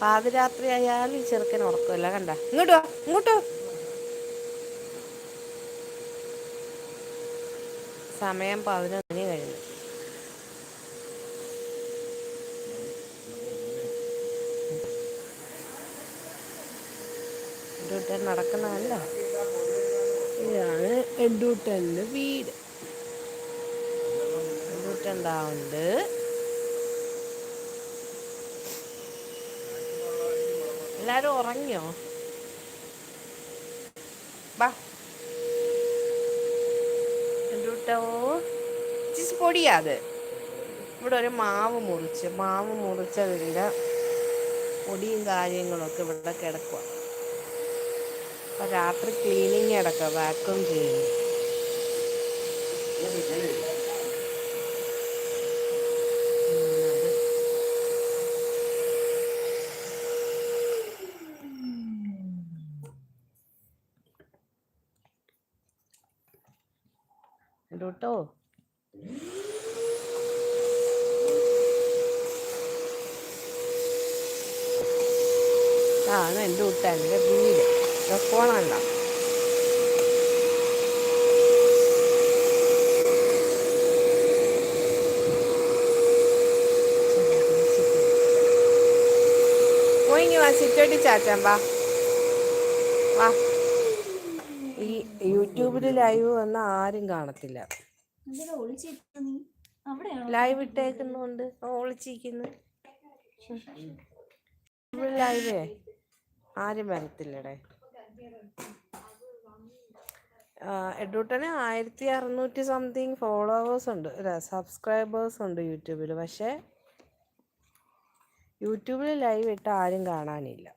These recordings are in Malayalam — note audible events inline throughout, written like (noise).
പാതിരാത്രി ആയാലും ഈ ചെറുക്കൻ ഉറക്കമില്ല കണ്ട? ഇങ്ങോട്ടോ ഇങ്ങോട്ടോ. സമയം പതിനൊന്ന് മണി കഴിഞ്ഞു. എഡൂട്ടൻ നടക്കുന്നതല്ല ഇതാണ് എഡൂട്ടന്റെ വീട്. എഡൂട്ടൻ ഉണ്ടാവുന്നുണ്ട് എല്ലാരും ഉറങ്ങിയോ? ബാ എന്തൂട്ടോ ചിസ് പൊടിയാത് ഇവിടെ ഒരു മാവ് മുറിച്ച് മാവ് മുറിച്ചതിന്റെ പൊടിയും കാര്യങ്ങളൊക്കെ ഇവിടെ കിടക്കുക അപ്പം രാത്രി ക്ലീനിങ് കിടക്കുക വാക്വം ചെയ്യുന്നു എന്തൂട്ടോ ആണ് എന്റെ കുട്ടാന്റെ വീട്. ഫോണുണ്ട പോയിങ്ങി വാ സിറ്റോട്ടി ചാറ്റാൻ വാ. വാ. ഈ യൂട്യൂബിൽ ലൈവ് വന്ന ആരും കാണത്തില്ല. ലൈവ് ഇട്ടേക്കുന്നുണ്ട്. ഒളിച്ചിരിക്കുന്നു. ലൈവേ ആരും വരത്തില്ലടേ. എഡൂട്ടന് ആയിരത്തി അറുന്നൂറ്റി സംതിങ് ഫോളോവേഴ്സ് ഉണ്ട്. അല്ല സബ്സ്ക്രൈബേഴ്സ് ഉണ്ട് യൂട്യൂബിൽ പക്ഷേ യൂട്യൂബിൽ ലൈവ് ഇട്ട് ആരും കാണാനില്ല.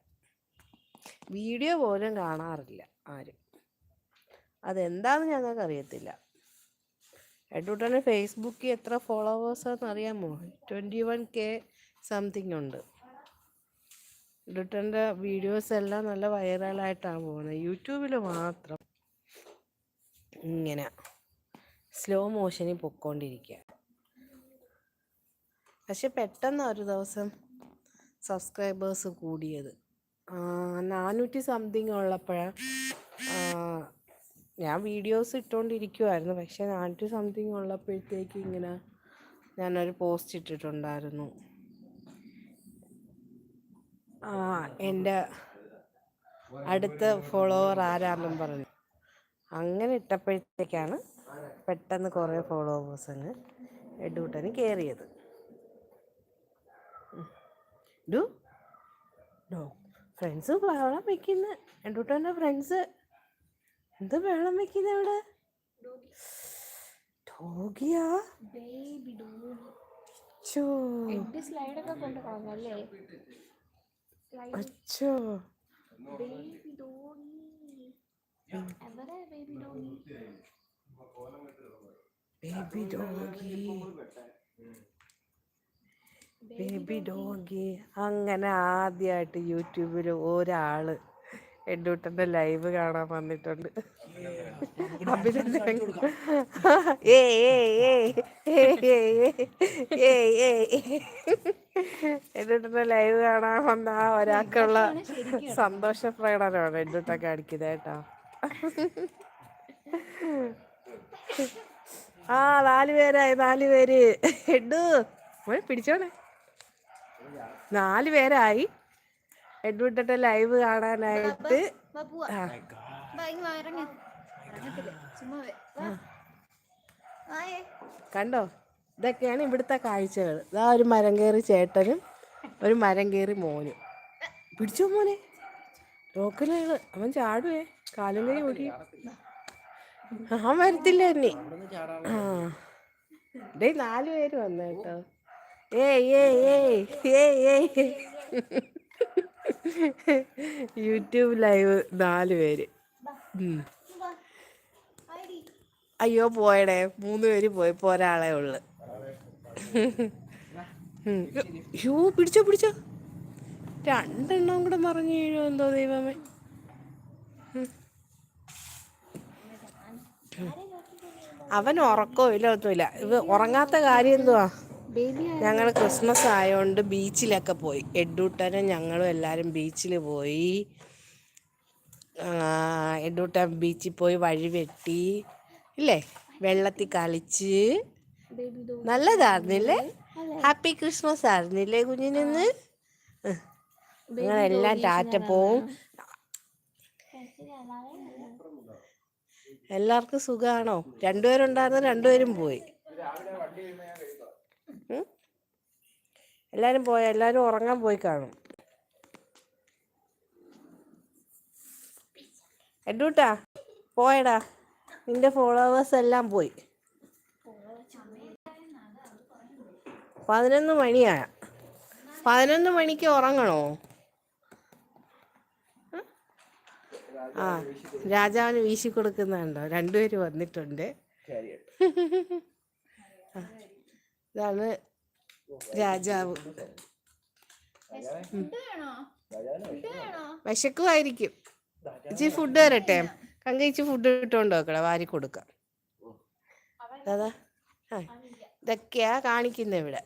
വീഡിയോ പോലും കാണാറില്ല ആരും. അതെന്താന്ന് ഞങ്ങൾക്ക് അറിയത്തില്ല എഡൂട്ടന് ഫേസ്ബുക്കിൽ എത്ര ഫോളോവേഴ്സാന്ന് അറിയാമോ? ട്വന്റി വൺ കെ സംതിങ് ഉണ്ട്. എഡ്വർട്ടന്റെ വീഡിയോസ് എല്ലാം നല്ല വൈറലായിട്ടാണ് പോകുന്നത്. യൂട്യൂബിൽ മാത്രം ഇങ്ങനെ സ്ലോ മോഷനിൽ പൊക്കോണ്ടിരിക്കുക പക്ഷെ പെട്ടെന്ന് ഒരു ദിവസം സബ്സ്ക്രൈബേഴ്സ് കൂടിയത്. നാനൂറ്റി സംതിങ് ഉള്ളപ്പോഴാണ് ഞാൻ വീഡിയോസ് ഇട്ടുകൊണ്ടിരിക്കുമായിരുന്നു പക്ഷെ നാനൂറ്റി സംതിങ് ഉള്ളപ്പോഴത്തേക്ക് ഇങ്ങനെ ഞാനൊരു പോസ്റ്റ് ഇട്ടിട്ടുണ്ടായിരുന്നു. ആ എന്റെ അടുത്ത ഫോളോവർ ആരാന്നും പറഞ്ഞു. അങ്ങനെ ഇട്ടപ്പോഴത്തേക്കാണ് പെട്ടെന്ന് കുറേ ഫോളോവേഴ്സ് അങ്ങ് എഡൂട്ടന് കയറിയത് ഡു ഡോ ഫ്രണ്ട്സ് വയ്ക്കുന്ന എഡൂട്ടന്റെ ഫ്രണ്ട്സ് എന്ത് വെള്ളം വെക്കുന്ന ഇവിടെ ഡോഗിയാ? Baby doggy. അച്ചോ. എന്റെ സ്ലൈഡൊക്കെ കൊണ്ട് കളഞ്ഞല്ലേ? അച്ചോ. Baby doggy. എവിടെ baby doggy? Baby doggy. Baby doggy. അങ്ങനെ ആദ്യമായിട്ട് യൂട്യൂബിൽ ഒരാൾ എഡൂട്ടന്റെ ലൈവ് കാണാൻ വന്നിട്ടുണ്ട്. അഭിനന്ദനങ്ങൾ. ഏ ലൈവ് കാണാൻ വന്ന ആ ഒരാൾക്കുള്ള സന്തോഷ പ്രകടനമാണ് എഡൂട്ട കാണിക്കുന്നത് കേട്ടോ. ആ നാല് പേരായി നാല് പേര്. എഡു പിടിച്ചോണേ നാല് പേരായി. എഡ്വിട്ടിട്ട് ലൈവ് കാണാനായിട്ട് ആ. കണ്ടോ? ഇതൊക്കെയാണ് ഇവിടുത്തെ കാഴ്ചകൾ. ഇതാ ഒരു മരം കയറി ചേട്ടനും ഒരു മരം കയറി മോനും. പിടിച്ചോ മോനെ? നോക്കലാണ് അവൻ ചാടുവേ. കാലും കൈ ഓടി. അവൻ വരത്തില്ല എന്നെ. ആ. ഡേ നാല് പേര് വന്നു കേട്ടോ. ഏയ് ഏയ് ഏയ് ഏയ് ഏയ്. (laughs) യൂട്യൂബ് ലൈവ് നാല് പേര്. അയ്യോ പോയടേ. മൂന്ന് പേര് പോയി. ഒരാളെ ഉള്ളു. യോ പിടിച്ചോ പിടിച്ചോ. രണ്ടെണ്ണം കൂടെ മറിഞ്ഞു വീഴുമോ എന്തോ ദൈവമേ. അവൻ ഉറക്കോ ഇല്ല ഒന്നുമില്ല. ഇത് ഉറങ്ങാത്ത കാര്യം എന്തുവാ? ഞങ്ങൾ ക്രിസ്മസ് ആയതുകൊണ്ട് ബീച്ചിലൊക്കെ പോയി. എഡ്ഡൂട്ടനും ഞങ്ങളും എല്ലാവരും ബീച്ചിൽ പോയി. എഡ്ഡൂട്ടൻ ബീച്ചിൽ പോയി വഴി വെട്ടി. ഇല്ലേ? വെള്ളത്തിൽ കളിച്ച്. ബേബി ദോ നല്ലതായിരുന്നില്ലേ? ഹാപ്പി ക്രിസ്മസ് ആയിരുന്നില്ലേ കുഞ്ഞിനിന്ന് നിങ്ങളെല്ലാം ടാറ്റ പോവും. എല്ലാവർക്കും സുഖമാണോ രണ്ടുപേരുണ്ടായിരുന്നു രണ്ടുപേരും പോയി? എല്ലാരും പോയ എല്ലാവരും ഉറങ്ങാൻ പോയി കാണും. എഡൂട്ടാ പോയടാ. നിന്റെ ഫോളോവേഴ്സ് എല്ലാം പോയി. പതിനൊന്ന് മണിയാ. പതിനൊന്ന് മണിക്ക് ഉറങ്ങണോ? ആ രാജാവിന് വീശി കൊടുക്കുന്നുണ്ടോ? രണ്ടുപേര് വന്നിട്ടുണ്ട്. (laughs) ഇതാണ് രാജാവ്. വിശക്കുമായിരിക്കും. ഇച്ചിരി ഫുഡ് തരട്ടെ കങ്ക ഇച്ചി ഫുഡ് ഇട്ടുകൊണ്ട് നോക്കട വാരി കൊടുക്കാം. അതാ ആ ഇതൊക്കെയാ കാണിക്കുന്നത് ഇവിടെ.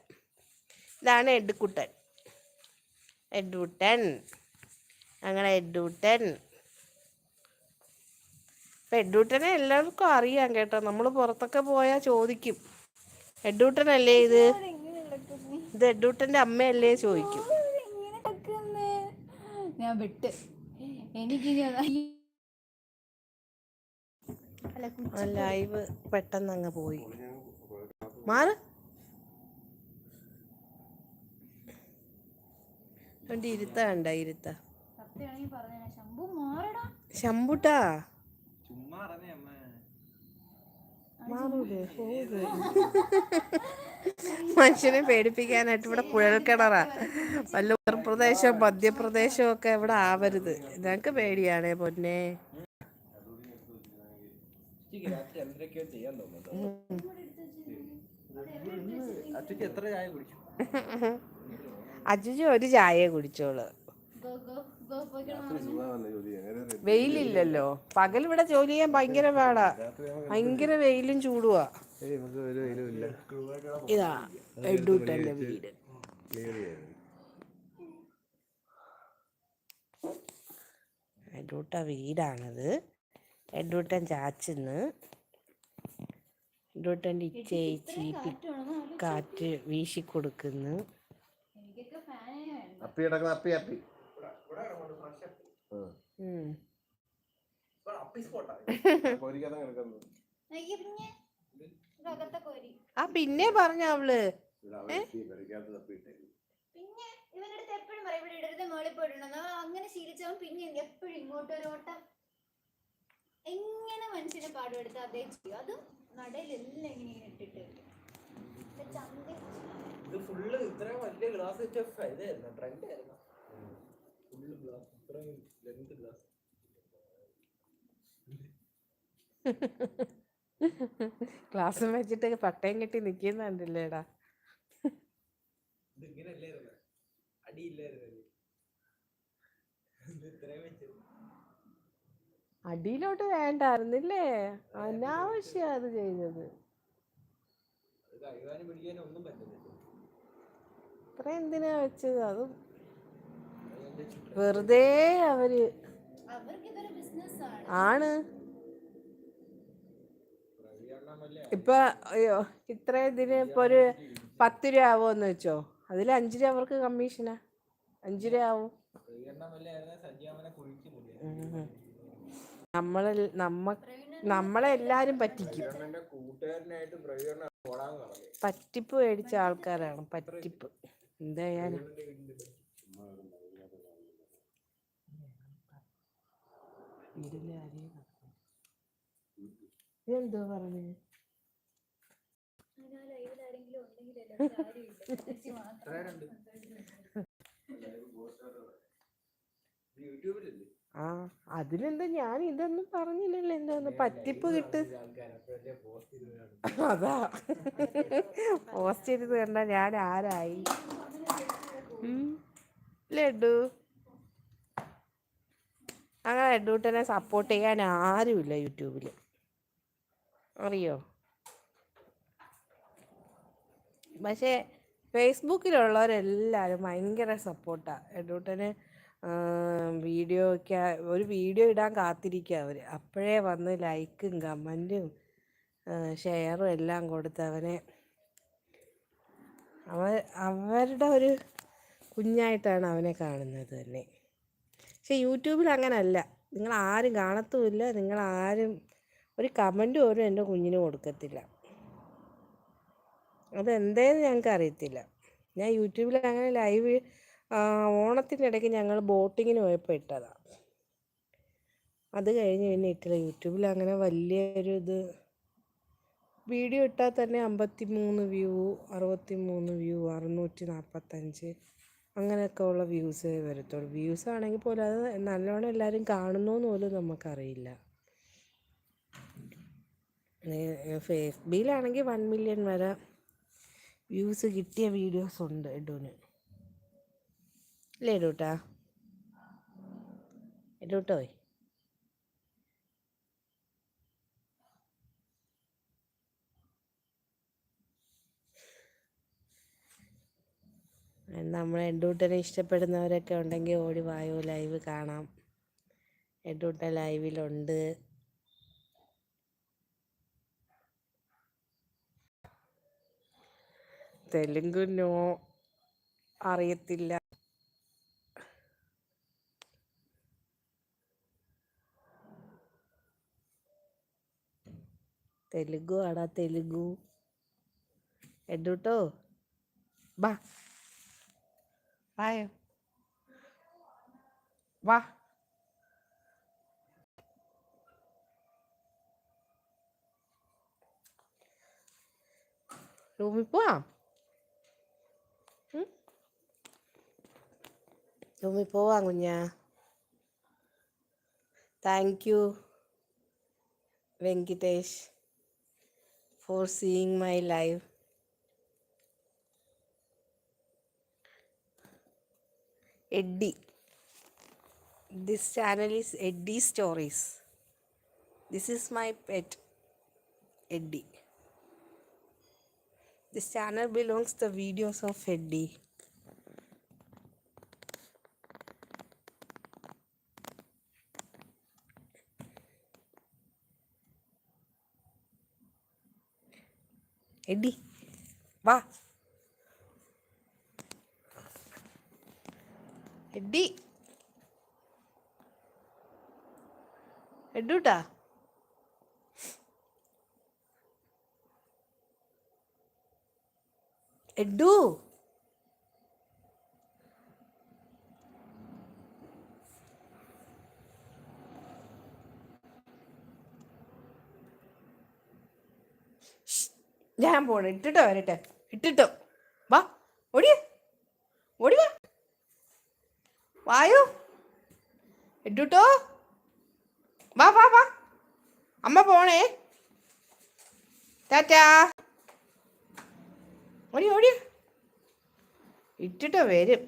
ഇതാണ് എഡ്ഡുക്കുട്ടൻ എഡ്ഡൂട്ടൻ ഞങ്ങളെ എഡ്ഡൂട്ടൻ ഇപ്പൊ എഡ്ഡൂട്ടനെ എല്ലാവർക്കും അറിയാം കേട്ടോ. നമ്മൾ പുറത്തൊക്കെ പോയാൽ ചോദിക്കും. എഡ്ഡൂട്ടനല്ലേ ഇത്? ഇത് അമ്മയല്ലേ ചോദിക്കും. എങ്ങനെ നടക്കുന്നേ ഞാൻ വിട്ട്. ആ ലൈവ് പെട്ടെന്ന് അങ്ങ് പോയി. മാറ്. ഇരുത്ത കണ്ട ഇരുത്ത. ശമ്പുട്ടാ (laughs) മനുഷ്യനെ പേടിപ്പിക്കാനായിട്ട് ഇവിടെ കുഴൽക്കിണറാ വല്ല ഉത്തർപ്രദേശോ മധ്യപ്രദേശോ ഒക്കെ ഇവിടെ ആവരുത്. ഞങ്ങക്ക് പേടിയാണേ പൊന്നെ. അജുജി ഒരു ചായ കുടിച്ചോളൂ. വെയിലില്ലല്ലോ പകൽ ഇവിടെ ജോലി? ചെയ്യാൻ ഭയങ്കര പാടാ. ഭയങ്കര വെയിലും ചൂടുവാ. ഇതാ എഡൂട്ടന്റെ വീട്. എഡൂട്ട വീടാണത്. എഡൂട്ടൻ ചാച്ചിന്ന്. എഡൂട്ടന്റെ ഇച്ചേച്ചി കാറ്റ് വീശിക്കൊടുക്കുന്നു. അപ്പി കിടക്കുന്ന അപ്പി അപ്പി. ആ. പിന്നെ പറഞ്ഞ അവൾ. പിന്നെ ഇവന്റെ അടുത്ത് എപ്പോഴും പറയും ഇവിടെ ഇടരുത് മേളിൽ പോയിട്ടുണ്ട് അങ്ങനെ ശീലിച്ചവൻ പിന്നെ എപ്പോഴും ഇങ്ങോട്ട് ഒരു ഓട്ടം. എങ്ങനെ മനുഷ്യനെ പാടുപെടുത്ത അതേ ചെയ്യും. അതും നടയിലെല്ലാം ഇങ്ങനെ ഇങ്ങനെ ഇട്ടിട്ട്. ഇത് ചന്ത ഇത് ഫുള്ള് ഇത്രയും വലിയ ഗ്ലാസ് ഇതായിരുന്നു ട്രെൻഡ് ആയിരുന്നു (laughs) ഫുള്ള് ഗ്ലാസ് ഇത്രയും ലെങ്ത് ഗ്ലാസ് ക്ലാസ് വെച്ചിട്ട് പട്ടയം കെട്ടി വെച്ചത് അടിയിലോട്ട് വേണ്ടായിരുന്നില്ലേ? അനാവശ്യ അത് ചെയ്തത്. ഇത്ര എന്തിനാ വെച്ചത്? അതും വെറുതെ അവർ ആണ്. ഇപ്പൊ അയ്യോ ഇത്ര ഇതിന് ഇപ്പൊ ഒരു പത്ത് രൂപ ആവുമെന്ന് വെച്ചോ? അതിൽ അഞ്ചു രൂപ അവർക്ക് കമ്മീഷനാ. അഞ്ച് രൂപ ആവും. നമ്മളെ നമ്മ നമ്മളെ എല്ലാരും പറ്റിക്കും. പറ്റിപ്പ് മേടിച്ച ആൾക്കാരാണ് പറ്റിപ്പ് എന്താ ചെയ്യാൻ ഇതെന്തോ പറഞ്ഞു അതിനാൽ ഇതിലാരെങ്കിലും ഉണ്ടെങ്കിലല്ലേ കാര്യമില്ല എത്രയാരുണ്ട് പറഞ്ഞു? (laughs) ആ അതിലെന്താ ഞാൻ ഇതൊന്നും പറഞ്ഞില്ലല്ലോ. എന്തോന്ന് പറ്റിപ്പ് കിട്ട്. അതാ പോസ്റ്റ് ചെയ്ത് തരണ്ട കണ്ട ഞാൻ ആരായി. ലഡു. അങ്ങനെ എഡ്യൂട്ടനെ സപ്പോർട്ട് ചെയ്യാൻ ആരുമില്ല യൂട്യൂബിൽ അറിയോ? പക്ഷേ ഫേസ്ബുക്കിലുള്ളവരെല്ലാവരും ഭയങ്കര സപ്പോർട്ടാണ് വീഡിയോ ഒക്കെ ഒരു വീഡിയോ ഇടാൻ കാത്തിരിക്കുക അവർ അപ്പോഴേ വന്ന് ലൈക്കും കമന്റും ഷെയറും എല്ലാം കൊടുത്ത് അവനെ അവ അവരുടെ ഒരു കുഞ്ഞായിട്ടാണ് അവനെ കാണുന്നത് തന്നെ. പക്ഷെ യൂട്യൂബിൽ അങ്ങനല്ല. നിങ്ങൾ ആരും കാണത്തുമില്ല. നിങ്ങൾ ആരും ഒരു കമന്റ് പോലും എന്റെ കുഞ്ഞിന് കൊടുക്കത്തില്ല. അതെന്തേന്ന് ഞങ്ങൾക്ക് അറിയത്തില്ല. ഞാൻ യൂട്യൂബിൽ അങ്ങനെ ലൈവ് ഓണത്തിന്റെ ഇടയ്ക്ക് ഞങ്ങൾ ബോട്ടിങ്ങിന് പോയപ്പോൾ ഇട്ടതാണ് അത് കഴിഞ്ഞ് പിന്നെ ഇട്ടില്ല. യൂട്യൂബിൽ അങ്ങനെ വലിയൊരു ഇത്. വീഡിയോ ഇട്ടാൽ തന്നെ അമ്പത്തി മൂന്ന് വ്യൂ അറുപത്തി മൂന്ന് വ്യൂ അറുന്നൂറ്റി നാൽപ്പത്തഞ്ച് അങ്ങനെയൊക്കെ ഉള്ള വ്യൂസേ വരത്തുള്ളൂ. വ്യൂസ് ആണെങ്കിൽ പോലും അത് നല്ലോണം എല്ലാവരും കാണുന്നോന്ന് പോലും നമുക്കറിയില്ല. ഫേസ് ബിയിലാണെങ്കിൽ വൺ മില്യൺ വരെ വ്യൂസ് കിട്ടിയ വീഡിയോസ് ഉണ്ട് എഡുവിന് അല്ലേ എഡൂട്ടാ എഡൂട്ടോയ് നമ്മളെ എഡൂട്ടനെ ഇഷ്ടപ്പെടുന്നവരൊക്കെ ഉണ്ടെങ്കിൽ ഓടി വായു ലൈവ് കാണാം. എഡൂട്ട ലൈവിലുണ്ട്. തെലുങ്ക് നോ അറിയത്തില്ല. തെലുഗു ആടാ തെലുഗു. എഡൂട്ടോ ബാ. വായോ വാ റൂമിൽ പോവാം ഉം? റൂമിൽ പോവാം കുഞ്ഞാ thank you Venkitesh for seeing my live Eddie this channel is Eddie stories this is my pet Eddie this channel belongs the videos of Eddie Eddie വാ എഡ്ഡി എഡൂട്ടാ എഡു ഞാൻ പോണ. ഇട്ടിട്ടോ വരട്ടെ. ഇട്ടിട്ടോ. വാ ഓടിയ. ഓടി വാ. വായു? ഇട്ടുട്ടോ വാ വാ വാ. അമ്മ പോണേ. ടാറ്റാ. ഓടി ഓടി. ഇട്ടിട്ടോ വരും.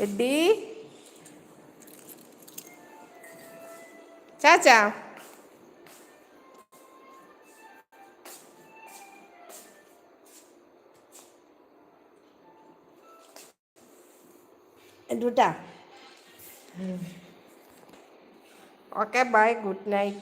எப்படி சாச்சா দুটা ওকে বাই গুড নাইট